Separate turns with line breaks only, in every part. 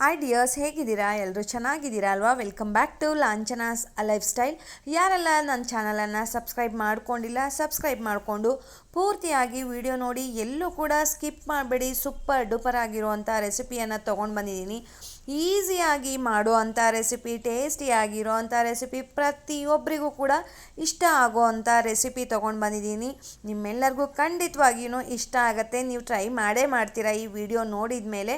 Hi dears ಹೇಗಿದ್ದೀರಾ? ಎಲ್ಲರೂ ಚೆನ್ನಾಗಿದ್ದೀರಾ ಅಲ್ವಾ? Welcome back to Lanchana's lifestyle ಯಾರೆಲ್ಲ ನನ್ನ ಚಾನಲನ್ನು ಸಬ್ಸ್ಕ್ರೈಬ್ ಮಾಡ್ಕೊಂಡಿಲ್ಲ ಸಬ್ಸ್ಕ್ರೈಬ್ ಮಾಡಿಕೊಂಡು ಪೂರ್ತಿಯಾಗಿ ವಿಡಿಯೋ ನೋಡಿ ಎಲ್ಲೂ ಕೂಡ ಸ್ಕಿಪ್ ಮಾಡಬೇಡಿ, ಸೂಪರ್ ಡೂಪರ್ ಆಗಿರುವಂಥ ರೆಸಿಪಿಯನ್ನು ತೊಗೊಂಡು ಬಂದಿದ್ದೀನಿ. ಈಸಿಯಾಗಿ ಮಾಡುವಂಥ ರೆಸಿಪಿ ಟೇಸ್ಟಿಯಾಗಿರೋ ಅಂಥ ರೆಸಿಪಿ ಪ್ರತಿಯೊಬ್ಬರಿಗೂ ಕೂಡ ಇಷ್ಟ ಆಗೋವಂಥ ರೆಸಿಪಿ ತೊಗೊಂಡು ಬಂದಿದ್ದೀನಿ. ನಿಮ್ಮೆಲ್ಲರಿಗೂ ಖಂಡಿತವಾಗಿಯೂ ಇಷ್ಟ ಆಗುತ್ತೆ. ನೀವು ಟ್ರೈ ಮಾಡೇ ಮಾಡ್ತೀರಾ ಈ ವಿಡಿಯೋ ನೋಡಿದ ಮೇಲೆ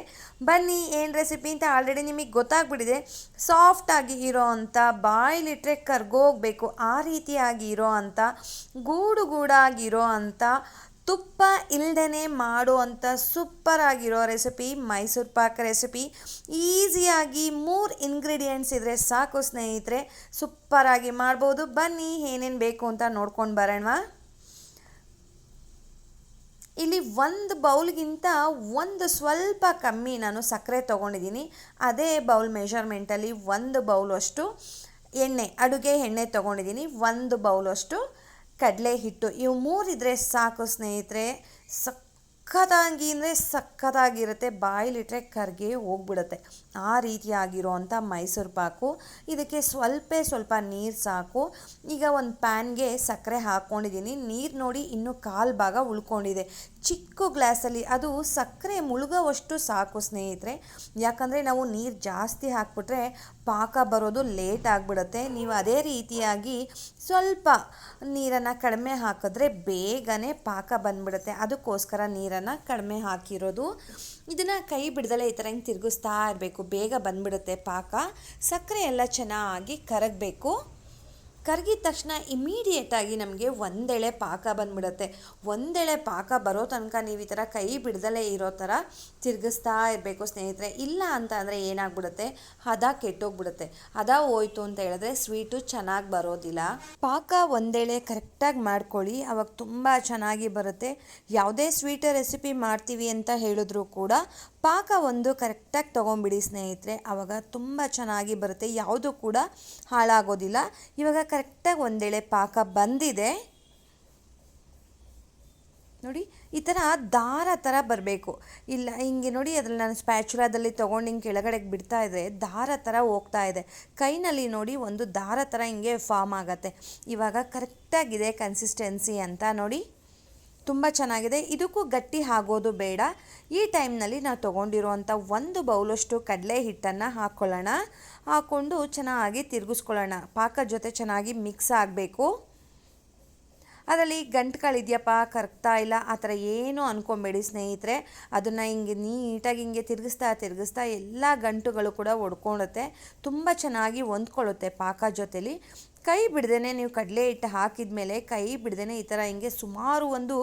ಬನ್ನಿ, ಏನು ರೆಸಿಪಿ ಅಂತ ಆಲ್ರೆಡಿ ನಿಮಗೆ ಗೊತ್ತಾಗ್ಬಿಟ್ಟಿದೆ. ಸಾಫ್ಟಾಗಿ ಇರೋ ಅಂಥ ಬಾಯ್ಲಿಟ್ರೆ ಕರ್ಗೋಗಬೇಕು, ಆ ರೀತಿಯಾಗಿ ಇರೋ ಅಂಥ ಗೂಡು ಗೂಡಾಗಿರೋ ಅಂಥ ತುಪ್ಪ ಇಲ್ಲದೇನೆ ಮಾಡುವಂಥ ಸೂಪರ್ ಆಗಿರೋ ರೆಸಿಪಿ ಮೈಸೂರು ಪಾಕ್ ರೆಸಿಪಿ. ಈಸಿಯಾಗಿ ಮೂರು ಇಂಗ್ರೀಡಿಯೆಂಟ್ಸ್ ಇದ್ದರೆ ಸಾಕು ಸ್ನೇಹಿತರೆ, ಸೂಪರಾಗಿ ಮಾಡ್ಬೋದು. ಬನ್ನಿ ಏನೇನು ಬೇಕು ಅಂತ ನೋಡ್ಕೊಂಡು ಬರೋಣ ಇಲ್ಲಿ ಒಂದು ಬೌಲ್ಗಿಂತ ಒಂದು ಸ್ವಲ್ಪ ಕಮ್ಮಿ ನಾನು ಸಕ್ಕರೆ ತೊಗೊಂಡಿದ್ದೀನಿ. ಅದೇ ಬೌಲ್ ಮೆಷರ್ಮೆಂಟಲ್ಲಿ ಒಂದು ಬೌಲಷ್ಟು ಎಣ್ಣೆ, ಅಡುಗೆ ಎಣ್ಣೆ ತೊಗೊಂಡಿದ್ದೀನಿ. ಒಂದು ಬೌಲಷ್ಟು ಕಡಲೆ ಹಿಟ್ಟು ಇವು ಮೂರಿದ್ರೆ ಸಾಕು ಸ್ನೇಹಿತರೆ ಸಖತ್ತಾಗಿ ಅಂದರೆ ಸಖತ್ತಾಗಿರುತ್ತೆ ಬಾಯಿಲಿಟ್ರೆ ಕರ್ಗೆ ಹೋಗ್ಬಿಡುತ್ತೆ. ಆ ರೀತಿಯಾಗಿರುವಂಥ ಮೈಸೂರು ಪಾಕು. ಇದಕ್ಕೆ ಸ್ವಲ್ಪ ಸ್ವಲ್ಪ ನೀರು ಸಾಕು. ಈಗ ಒಂದು ಪ್ಯಾನ್ಗೆ ಸಕ್ಕರೆ ಹಾಕ್ಕೊಂಡಿದ್ದೀನಿ ನೀರು ನೋಡಿ ಇನ್ನೂ ಕಾಲು ಭಾಗ ಉಳ್ಕೊಂಡಿದೆ. ಚಿಕ್ಕ ಗ್ಲಾಸಲ್ಲಿ ಅದು ಸಕ್ಕರೆ ಮುಳುಗೋವಷ್ಟು ಸಾಕು ಸ್ನೇಹಿತರೆ. ಯಾಕಂದರೆ ನಾವು ನೀರು ಜಾಸ್ತಿ ಹಾಕ್ಬಿಟ್ರೆ ಪಾಕ ಬರೋದು ಲೇಟ್ ಆಗಿಬಿಡುತ್ತೆ. ನೀವು ಅದೇ ರೀತಿಯಾಗಿ ಸ್ವಲ್ಪ ನೀರನ್ನು ಕಡಿಮೆ ಹಾಕಿದ್ರೆ ಬೇಗನೆ ಪಾಕ ಬಂದ್ಬಿಡುತ್ತೆ. ಅದಕ್ಕೋಸ್ಕರ ನೀರನ್ನು ಕಡಿಮೆ ಹಾಕಿರೋದು. ಇದನ್ನು ಕೈ ಬಿಡ್ದಲೇ ಈ ಥರ ಹಿಂಗೆ ತಿರುಗಿಸ್ತಾ ಇರಬೇಕು. ಬೇಗ ಬಂದ್ಬಿಡುತ್ತೆ ಪಾಕ. ಸಕ್ಕರೆ ಎಲ್ಲ ಚೆನ್ನಾಗಿ ಕರಗಬೇಕು. ಕರಗಿದ ತಕ್ಷಣ ಇಮಿಡಿಯೇಟಾಗಿ ನಮಗೆ ಒಂದೆಳೆ ಪಾಕ ಬಂದ್ಬಿಡುತ್ತೆ. ಒಂದೆಳೆ ಪಾಕ ಬರೋ ತನಕ ನೀವು ಈ ಥರ ಕೈ ಬಿಡದಲೇ ಇರೋ ಥರ ತಿರುಗಿಸ್ತಾ ಇರಬೇಕು ಸ್ನೇಹಿತರೆ. ಇಲ್ಲ ಅಂತ ಅಂದರೆ ಏನಾಗ್ಬಿಡುತ್ತೆ? ಹದ ಕೆಟ್ಟೋಗ್ಬಿಡುತ್ತೆ. ಹದ ಹೋಯ್ತು ಅಂತ ಹೇಳಿದ್ರೆ ಸ್ವೀಟು ಚೆನ್ನಾಗಿ ಬರೋದಿಲ್ಲ. ಪಾಕ ಒಂದೆಳೆ ಕರೆಕ್ಟಾಗಿ ಮಾಡ್ಕೊಳ್ಳಿ. ಅವಾಗ ತುಂಬ ಚೆನ್ನಾಗಿ ಬರುತ್ತೆ. ಯಾವುದೇ ಸ್ವೀಟ್ ರೆಸಿಪಿ ಮಾಡ್ತೀವಿ ಅಂತ ಹೇಳಿದ್ರು ಕೂಡ ಪಾಕ ಒಂದು ಕರೆಕ್ಟಾಗಿ ತೊಗೊಂಬಿಡಿ ಸ್ನೇಹಿತರೆ. ಆವಾಗ ತುಂಬ ಚೆನ್ನಾಗಿ ಬರುತ್ತೆ. ಯಾವುದು ಕೂಡ ಹಾಳಾಗೋದಿಲ್ಲ. ಇವಾಗ ಕರೆಕ್ಟಾಗಿ ಒಂದೇಳೆ ಪಾಕ ಬಂದಿದೆ. ನೋಡಿ, ಈ ಥರ ದಾರ ಥರ ಬರಬೇಕು. ಇಲ್ಲ, ಹಿಂಗೆ ನೋಡಿ, ಅದ್ರಲ್ಲಿ ನಾನು ಸ್ಪ್ಯಾಚುಲಾದಲ್ಲಿ ತೊಗೊಂಡು ಹಿಂಗೆ ಕೆಳಗಡೆಗೆ ಬಿಡ್ತಾ ಇದ್ದರೆ ದಾರ ಥರ ಹೋಗ್ತಾ ಇದೆ. ಕೈನಲ್ಲಿ ನೋಡಿ, ಒಂದು ದಾರ ಥರ ಹಿಂಗೆ ಫಾರ್ಮ್ ಆಗುತ್ತೆ. ಇವಾಗ ಕರೆಕ್ಟಾಗಿದೆ ಕನ್ಸಿಸ್ಟೆನ್ಸಿ ಅಂತ ನೋಡಿ. ತುಂಬ ಚೆನ್ನಾಗಿದೆ. ಇದಕ್ಕೂ ಗಟ್ಟಿ ಆಗೋದು ಬೇಡ. ಈ ಟೈಮ್ನಲ್ಲಿ ನಾವು ತೊಗೊಂಡಿರುವಂಥ ಒಂದು ಬೌಲಷ್ಟು ಕಡಲೆ ಹಿಟ್ಟನ್ನು ಹಾಕ್ಕೊಳ್ಳೋಣ ಹಾಕ್ಕೊಂಡು ಚೆನ್ನಾಗಿ ತಿರುಗಿಸ್ಕೊಳ್ಳೋಣ. ಪಾಕದ ಜೊತೆ ಚೆನ್ನಾಗಿ ಮಿಕ್ಸ್ ಆಗಬೇಕು. ಅದರಲ್ಲಿ ಗಂಟುಗಳಿದೆಯಪ್ಪ ಕರಗ್ತಾ ಇಲ್ಲ, ಆ ಥರ ಏನು ಅಂದ್ಕೊಬೇಡಿ ಸ್ನೇಹಿತರೆ. ಅದನ್ನು ಹಿಂಗೆ ನೀಟಾಗಿ ಹಿಂಗೆ ತಿರುಗಿಸ್ತಾ ತಿರುಗಿಸ್ತಾ ಎಲ್ಲ ಗಂಟುಗಳು ಕೂಡ ಒಡ್ಕೊಳುತ್ತೆ ತುಂಬ ಚೆನ್ನಾಗಿ ಹೊಂದ್ಕೊಳ್ಳುತ್ತೆ ಪಾಕ ಜೊತೆಲಿ. ಕೈ ಬಿಡ್ದೇ ನೀವು ಕಡಲೆ ಹಿಟ್ಟು ಹಾಕಿದ ಮೇಲೆ ಕೈ ಬಿಡ್ದೇ ಈ ಥರ ಹಿಂಗೆ ಸುಮಾರು ಒಂದು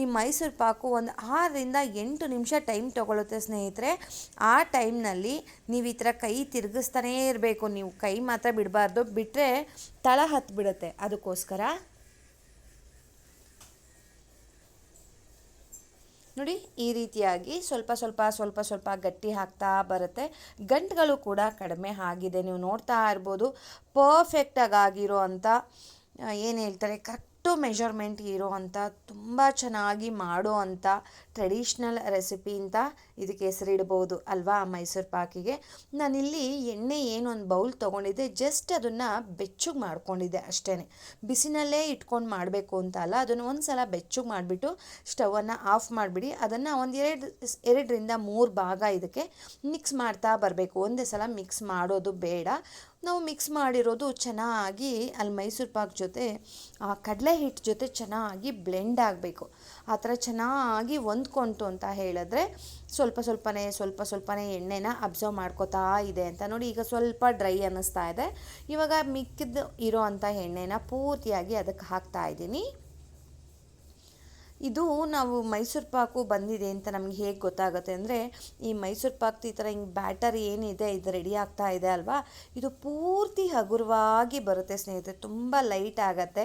ಈ ಮೈಸೂರು ಪಾಕು ಒಂದು ಆರರಿಂದ ಎಂಟು ನಿಮಿಷ ಟೈಮ್ ತೊಗೊಳುತ್ತೆ ಸ್ನೇಹಿತರೆ. ಆ ಟೈಮ್ನಲ್ಲಿ ನೀವು ಈ ಥರ ಕೈ ತಿರುಗಿಸ್ತಾನೇ ಇರಬೇಕು. ನೀವು ಕೈ ಮಾತ್ರ ಬಿಡಬಾರ್ದು. ಬಿಟ್ಟರೆ ತಳ ಹತ್ತಿಬಿಡುತ್ತೆ ಅದಕ್ಕೋಸ್ಕರ ನೋಡಿ, ಈ ರೀತಿಯಾಗಿ ಸ್ವಲ್ಪ ಸ್ವಲ್ಪ ಸ್ವಲ್ಪ ಸ್ವಲ್ಪ ಗಟ್ಟಿ ಹಾಕ್ತಾ ಬರುತ್ತೆ. ಗಂಟುಗಳು ಕೂಡ ಕಡಿಮೆ ಆಗಿದೆ. ನೀವು ನೋಡ್ತಾ ಇರ್ಬೋದು ಪರ್ಫೆಕ್ಟಾಗಿ ಆಗಿರೋ ಅಂಥ ಏನು ಹೇಳ್ತಾರೆ ಕರೆಕ್ಟು ಮೆಷರ್ಮೆಂಟ್ ಇರೋ ಅಂಥ ತುಂಬ ಚೆನ್ನಾಗಿ ಮಾಡೋ ಅಂಥ ಟ್ರೆಡಿಷ್ನಲ್ ರೆಸಿಪಿ ಅಂತ ಇದಕ್ಕೆ ಹೆಸರಿಡ್ಬೋದು ಅಲ್ವಾ ಮೈಸೂರು ಪಾಕಿಗೆ? ನಾನಿಲ್ಲಿ ಎಣ್ಣೆ ಏನು ಒಂದು ಬೌಲ್ ತೊಗೊಂಡಿದ್ದೆ ಜಸ್ಟ್ ಅದನ್ನು ಬೆಚ್ಚಗೆ ಮಾಡ್ಕೊಂಡಿದ್ದೆ ಅಷ್ಟೇ ಬಿಸಿನಲ್ಲೇ ಇಟ್ಕೊಂಡು ಮಾಡಬೇಕು ಅಂತ ಅಲ್ಲ, ಅದನ್ನು ಒಂದು ಸಲ ಬೆಚ್ಚಗೆ ಮಾಡಿಬಿಟ್ಟು ಸ್ಟವನ್ನು ಆಫ್ ಮಾಡಿಬಿಡಿ. ಅದನ್ನು ಒಂದು ಎರಡು, ಎರಡರಿಂದ ಮೂರು ಭಾಗ ಇದಕ್ಕೆ ಮಿಕ್ಸ್ ಮಾಡ್ತಾ ಬರಬೇಕು. ಒಂದೇ ಸಲ ಮಿಕ್ಸ್ ಮಾಡೋದು ಬೇಡ. ನಾವು ಮಿಕ್ಸ್ ಮಾಡಿರೋದು ಚೆನ್ನಾಗಿ ಅಲ್ಲಿ ಮೈಸೂರು ಪಾಕ್ ಜೊತೆ, ಆ ಕಡಲೆ ಹಿಟ್ಟು ಜೊತೆ ಚೆನ್ನಾಗಿ ಬ್ಲೆಂಡ್ ಆಗಬೇಕು. ಆ ಥರ ಚೆನ್ನಾಗಿ ಹೊಂದ್ಕೊಂತು ಅಂತ ಹೇಳಿದ್ರೆ ಸ್ವಲ್ಪ ಸ್ವಲ್ಪನೇ ಸ್ವಲ್ಪ ಸ್ವಲ್ಪನೇ ಎಣ್ಣೆನ ಅಬ್ಸರ್ವ್ ಮಾಡ್ಕೋತಾ ಇದೆ ಅಂತ ನೋಡಿ ಈಗ ಸ್ವಲ್ಪ ಡ್ರೈ ಅನ್ನಿಸ್ತಾ ಇದೆ. ಇವಾಗ ಮಿಕ್ಕಿದ್ದು ಇರೋ ಅಂಥ ಎಣ್ಣೆನ ಪೂರ್ತಿಯಾಗಿ ಅದಕ್ಕೆ ಹಾಕ್ತಾ ಇದ್ದೀನಿ. ಇದು ನಾವು ಮೈಸೂರು ಪಾಕು ಬಂದಿದೆ ಅಂತ ನಮಗೆ ಹೇಗೆ ಗೊತ್ತಾಗುತ್ತೆ ಅಂದರೆ ಈ ಮೈಸೂರು ಪಾಕ್ ಈ ಥರ ಹಿಂಗೆ ಬ್ಯಾಟರ್ ಏನಿದೆ, ಇದು ರೆಡಿ ಆಗ್ತಾ ಇದೆ ಅಲ್ವಾ? ಇದು ಪೂರ್ತಿ ಹಗುರವಾಗಿ ಬರುತ್ತೆ ಸ್ನೇಹಿತರೆ, ತುಂಬ ಲೈಟ್ ಆಗುತ್ತೆ.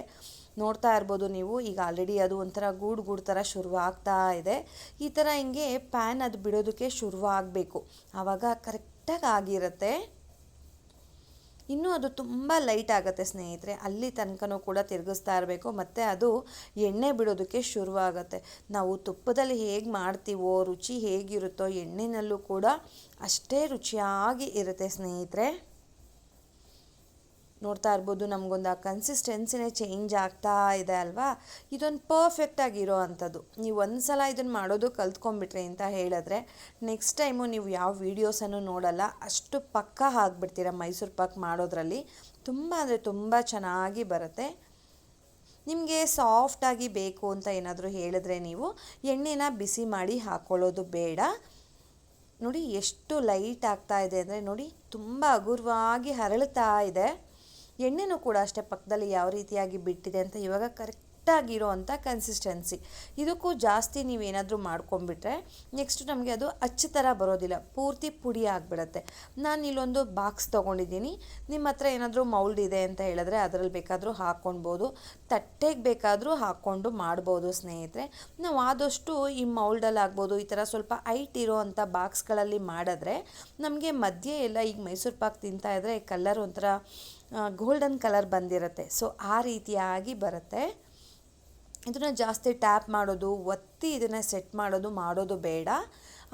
ನೋಡ್ತಾ ಇರ್ಬೋದು ನೀವು. ಈಗ ಆಲ್ರೆಡಿ ಅದು ಒಂಥರ ಗೂಡು ಗೂಡು ಥರ ಶುರುವಾಗ್ತಾ ಇದೆ. ಈ ಥರ ಹಿಂಗೆ ಪ್ಯಾನ್ ಅದು ಬಿಡೋದಕ್ಕೆ ಶುರುವಾಗಬೇಕು ಆವಾಗ ಕರೆಕ್ಟಾಗಿ ಆಗಿರುತ್ತೆ. ಇನ್ನೂ ಅದು ತುಂಬ ಲೈಟ್ ಆಗುತ್ತೆ ಸ್ನೇಹಿತರೆ. ಅಲ್ಲಿ ತನಕನೂ ಕೂಡ ತಿರುಗಿಸ್ತಾ ಇರಬೇಕು. ಮತ್ತು ಅದು ಎಣ್ಣೆ ಬಿಡೋದಕ್ಕೆ ಶುರುವಾಗುತ್ತೆ ನಾವು ತುಪ್ಪದಲ್ಲಿ ಹೇಗೆ ಮಾಡ್ತೀವೋ, ರುಚಿ ಹೇಗಿರುತ್ತೋ ಎಣ್ಣೆನಲ್ಲೂ ಕೂಡ ಅಷ್ಟೇ ರುಚಿಯಾಗಿ ಇರುತ್ತೆ ಸ್ನೇಹಿತರೆ. ನೋಡ್ತಾ ಇರ್ಬೋದು, ನಮಗೊಂದು ಆ ಕನ್ಸಿಸ್ಟೆನ್ಸಿನೇ ಚೇಂಜ್ ಆಗ್ತಾ ಇದೆ ಅಲ್ವಾ? ಇದೊಂದು ಪರ್ಫೆಕ್ಟಾಗಿರೋ ಅಂಥದ್ದು. ನೀವು ಒಂದು ಸಲ ಇದನ್ನು ಮಾಡೋದು ಕಲ್ತ್ಕೊಂಡ್ಬಿಟ್ರಿ ಅಂತ ಹೇಳಿದ್ರೆ ನೆಕ್ಸ್ಟ್ ಟೈಮು ನೀವು ಯಾವ ವೀಡಿಯೋಸನ್ನು ನೋಡಲ್ಲ, ಅಷ್ಟು ಪಕ್ಕ ಹಾಕ್ಬಿಡ್ತೀರ ಮೈಸೂರು ಪಾಕ್ ಮಾಡೋದ್ರಲ್ಲಿ. ತುಂಬ ಅಂದರೆ ತುಂಬ ಚೆನ್ನಾಗಿ ಬರುತ್ತೆ. ನಿಮಗೆ ಸಾಫ್ಟಾಗಿ ಬೇಕು ಅಂತ ಏನಾದರೂ ಹೇಳಿದ್ರೆ ನೀವು ಎಣ್ಣೆನ ಬಿಸಿ ಮಾಡಿ ಹಾಕ್ಕೊಳ್ಳೋದು ಬೇಡ. ನೋಡಿ ಎಷ್ಟು ಲೈಟ್ ಆಗ್ತಾ ಇದೆ ಅಂದರೆ ನೋಡಿ, ತುಂಬ ಹಗುರವಾಗಿ ಹರಳುತ್ತಾ ಇದೆ. ಎಣ್ಣೆನೂ ಕೂಡ ಅಷ್ಟೇ ಪಕ್ಕದಲ್ಲಿ ಯಾವ ರೀತಿಯಾಗಿ ಬಿಟ್ಟಿದೆ ಅಂತ ಇವಾಗ ಕರೆಕ್ಟಾಗಿರೋ ಅಂಥ ಕನ್ಸಿಸ್ಟೆನ್ಸಿ ಇದಕ್ಕೂ ಜಾಸ್ತಿ ನೀವೇನಾದರೂ ಮಾಡ್ಕೊಂಬಿಟ್ರೆ ನೆಕ್ಸ್ಟ್ ನಮಗೆ ಅದು ಅಚ್ಚು ಥರ ಬರೋದಿಲ್ಲ. ಪೂರ್ತಿ ಪುಡಿ ಆಗಿಬಿಡತ್ತೆ. ನಾನು ಇಲ್ಲೊಂದು ಬಾಕ್ಸ್ ತೊಗೊಂಡಿದ್ದೀನಿ. ನಿಮ್ಮ ಹತ್ರ ಏನಾದರೂ ಮೌಲ್ಡ್ ಇದೆ ಅಂತ ಹೇಳಿದ್ರೆ ಅದರಲ್ಲಿ ಬೇಕಾದರೂ ಹಾಕ್ಕೊಳ್ಬೋದು ತಟ್ಟೆಗೆ ಬೇಕಾದರೂ ಹಾಕ್ಕೊಂಡು ಮಾಡ್ಬೋದು ಸ್ನೇಹಿತರೆ. ನಾವು ಆದಷ್ಟು ಈ ಮೌಲ್ಡಲ್ಲಿ ಆಗ್ಬೋದು, ಈ ಥರ ಸ್ವಲ್ಪ ಐಟ್ ಇರೋ ಅಂಥ ಬಾಕ್ಸ್ಗಳಲ್ಲಿ ಮಾಡಿದ್ರೆ ನಮಗೆ ಮಧ್ಯೆ ಎಲ್ಲ ಈಗ ಮೈಸೂರು ಪಾಕ್ ತಿಂತಾ ಇದ್ದರೆ ಕಲರ್ ಒಂಥರ ಗೋಲ್ಡನ್ ಕಲರ್ ಬಂದಿರುತ್ತೆ. ಸೊ ಆ ರೀತಿಯಾಗಿ ಬರುತ್ತೆ. ಇದನ್ನು ಜಾಸ್ತಿ ಟ್ಯಾಪ್ ಮಾಡೋದು, ಒತ್ತಿ ಇದನ್ನು ಸೆಟ್ ಮಾಡೋದು ಮಾಡೋದು ಬೇಡ.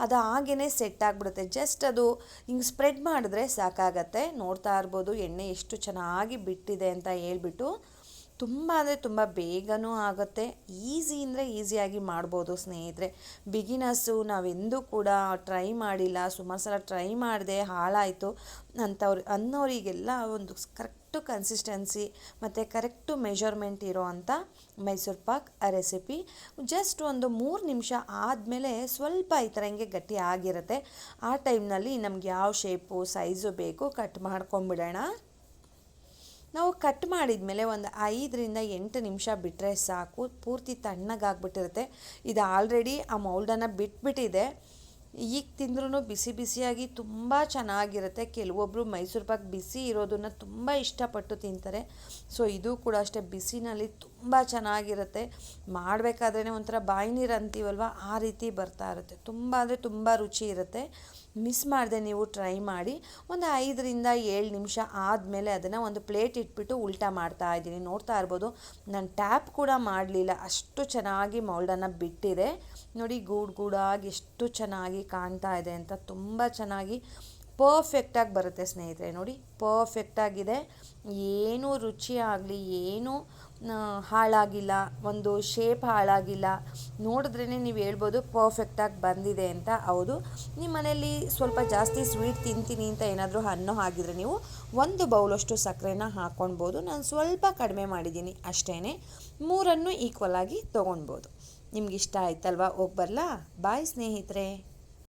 ಅದು ಹಾಗೇ ಸೆಟ್ ಆಗಿಬಿಡುತ್ತೆ. ಜಸ್ಟ್ ಅದು ಹಿಂಗೆ ಸ್ಪ್ರೆಡ್ ಮಾಡಿದ್ರೆ ಸಾಕಾಗತ್ತೆ. ನೋಡ್ತಾ ಇರ್ಬೋದು, ಎಣ್ಣೆ ಎಷ್ಟು ಚೆನ್ನಾಗಿ ಬಿಟ್ಟಿದೆ ಅಂತ ಹೇಳ್ಬಿಟ್ಟು. ತುಂಬ ಅಂದರೆ ತುಂಬ ಬೇಗನೂ ಆಗುತ್ತೆ. ಈಸಿ ಅಂದರೆ ಈಸಿಯಾಗಿ ಮಾಡ್ಬೋದು ಸ್ನೇಹಿತರೆ. ಬಿಗಿನರ್ಸು ನಾವೆಂದೂ ಕೂಡ ಟ್ರೈ ಮಾಡಿಲ್ಲ. ಸುಮಾರು ಸಲ ಟ್ರೈ ಮಾಡಿದೆ ಹಾಳಾಯಿತು. ಅಂಥವ್ರು ಅನ್ನೋರಿಗೆಲ್ಲ ಒಂದು ಕರೆಕ್ಟು ಕನ್ಸಿಸ್ಟೆನ್ಸಿ ಮತ್ತು ಕರೆಕ್ಟು ಮೆಷರ್ಮೆಂಟ್ ಇರೋ ಅಂಥ ಮೈಸೂರು ಪಾಕ್ ರೆಸಿಪಿ ಜಸ್ಟ್ ಒಂದು ಮೂರು ನಿಮಿಷ ಆದಮೇಲೆ ಸ್ವಲ್ಪ ಈ ಥರ ಹಿಂಗೆ ಗಟ್ಟಿ ಆಗಿರುತ್ತೆ. ಆ ಟೈಮ್ನಲ್ಲಿ ನಮ್ಗೆ ಯಾವ ಶೇಪು ಸೈಜು ಬೇಕು ಕಟ್ ಮಾಡ್ಕೊಂಬಿಡೋಣ ನಾವು ಕಟ್ ಮಾಡಿದ ಮೇಲೆ ಒಂದು ಐದರಿಂದ ಎಂಟು ನಿಮಿಷ ಬಿಟ್ಟರೆ ಸಾಕು. ಪೂರ್ತಿ ತಣ್ಣಗಾಗ್ಬಿಟ್ಟಿರುತ್ತೆ. ಇದು ಆಲ್ರೆಡಿ ಆ ಮೌಲ್ಡನ್ನು ಬಿಟ್ಬಿಟ್ಟಿದೆ. ಈಗ ತಿಂದ್ರೂ ಬಿಸಿ ಬಿಸಿಯಾಗಿ ತುಂಬ ಚೆನ್ನಾಗಿರುತ್ತೆ. ಕೆಲವೊಬ್ಬರು ಮೈಸೂರು ಪಾಕ್ ಬಿಸಿ ಇರೋದನ್ನು ತುಂಬ ಇಷ್ಟಪಟ್ಟು ತಿಂತಾರೆ. ಸೊ, ಇದು ಕೂಡ ಅಷ್ಟೇ ಬಿಸಿನಲ್ಲಿ ತುಂಬ ಚೆನ್ನಾಗಿರುತ್ತೆ. ಮಾಡಬೇಕಾದ್ರೇ ಒಂಥರ ಬಾಯಿ ನೀರು ಅಂತೀವಲ್ವ? ಆ ರೀತಿ ಬರ್ತಾ ಇರುತ್ತೆ. ತುಂಬ ಅಂದರೆ ತುಂಬ ರುಚಿ ಇರುತ್ತೆ. ಮಿಸ್ ಮಾಡಿದೆ ನೀವು ಟ್ರೈ ಮಾಡಿ. ಒಂದು ಐದರಿಂದ ಏಳು ನಿಮಿಷ ಆದಮೇಲೆ ಅದನ್ನು ಒಂದು ಪ್ಲೇಟ್ ಇಟ್ಬಿಟ್ಟು ಉಲ್ಟಾ ಮಾಡ್ತಾ ಇದ್ದೀನಿ. ನೋಡ್ತಾ ಇರ್ಬೋದು. ನಾನು ಟ್ಯಾಪ್ ಕೂಡ ಮಾಡಲಿಲ್ಲ. ಅಷ್ಟು ಚೆನ್ನಾಗಿ ಮೌಲ್ಡನ್ನು ಬಿಟ್ಟಿದೆ. ನೋಡಿ ಗೂಡು ಗೂಡಾಗಿ ಎಷ್ಟು ಚೆನ್ನಾಗಿ ಕಾಣ್ತಾ ಇದೆ ಅಂತ ತುಂಬ ಚೆನ್ನಾಗಿ ಪರ್ಫೆಕ್ಟಾಗಿ ಬರುತ್ತೆ ಸ್ನೇಹಿತರೆ, ನೋಡಿ ಪರ್ಫೆಕ್ಟಾಗಿದೆ ಏನೂ ರುಚಿ ಆಗಲಿ, ಏನೂ ಹಾಳಾಗಿಲ್ಲ, ಒಂದು ಶೇಪ್ ಹಾಳಾಗಿಲ್ಲ. ನೋಡಿದ್ರೇ ನೀವು ಹೇಳ್ಬೋದು ಪರ್ಫೆಕ್ಟಾಗಿ ಬಂದಿದೆ ಅಂತ. ಹೌದು ನಿಮ್ಮ ಮನೆಯಲ್ಲಿ ಸ್ವಲ್ಪ ಜಾಸ್ತಿ ಸ್ವೀಟ್ ತಿಂತೀನಿ ಅಂತ ಏನಾದರೂ ಅನ್ನೋ ಹಾಗಿದ್ರೆ ನೀವು ಒಂದು ಬೌಲಷ್ಟು ಸಕ್ಕರೆನ ಹಾಕ್ಕೊಳ್ಬೋದು ನಾನು ಸ್ವಲ್ಪ ಕಡಿಮೆ ಮಾಡಿದ್ದೀನಿ ಅಷ್ಟೇ ಮೂರನ್ನು ಈಕ್ವಲ್ ಆಗಿ ತೊಗೊಳ್ಬೋದು ನಿಮ್ಗೆ ಇಷ್ಟ ಆಯ್ತಲ್ವಾ ಹೋಗಿ ಬರಲಾ? ಬಾಯ್ ಸ್ನೇಹಿತರೆ.